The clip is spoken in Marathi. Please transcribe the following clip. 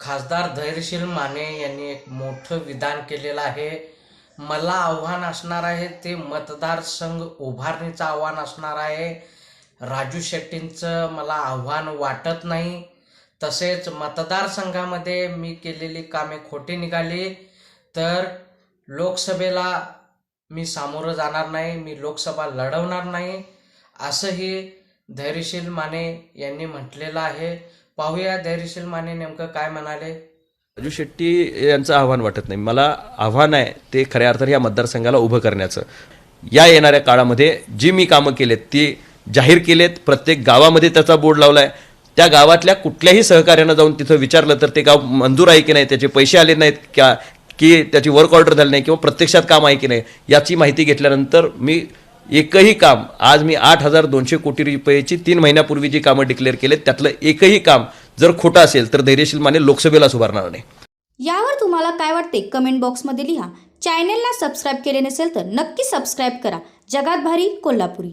खासदार धैर्यशील माने यांनी एक मोठं विधान केलेलं आहे. मला आव्हान असणार आहे ते मतदारसंघ उभारणीचं आव्हान असणार आहे. राजू शेट्टींचं मला आव्हान वाटत नाही. तसेच मतदारसंघामध्ये मी केलेली कामे खोटी निघाली तर लोकसभेला मी सामोरं जाणार नाही मी लोकसभा लढवणार नाही असंही धैर्यशील माने यांनी म्हटलेलं आहे. पाहूया. धैर्यशील माने नेमकं काय म्हणाले? राजू शेट्टी यांचं आव्हान वाटत नाही. मला आव्हान आहे ते खऱ्या अर्थाने या मतदारसंघाला उभं करण्याचं. या येणाऱ्या काळामध्ये जी मी कामं केलेत ती जाहीर केलेत प्रत्येक गावामध्ये त्याचा बोर्ड लावला आहे त्या गावातल्या कुठल्याही सहकार्यानं जाऊन तिथं विचारलं तर ते गाव मंजूर आहे की नाही त्याचे पैसे आले नाहीत क्या की त्याची वर्क ऑर्डर झाली नाही किंवा प्रत्यक्षात काम आहे की नाही याची माहिती घेतल्यानंतर मी एकही काम आज मी आठ हजार दोनशे कोटी रुपयाची तीन महिन्यापूर्वी जी कामं डिक्लेअर केलेत त्यातलं एकही काम जर खोटं असेल तर धैर्यशील माने लोकसभेला सुभारणार नाही. यावर तुम्हाला काय वाटते? कमेंट बॉक्समध्ये लिहा. चॅनेलला सबस्क्राईब केले नसेल तर नक्की सबस्क्राईब करा. जगात भारी कोल्हापुरी.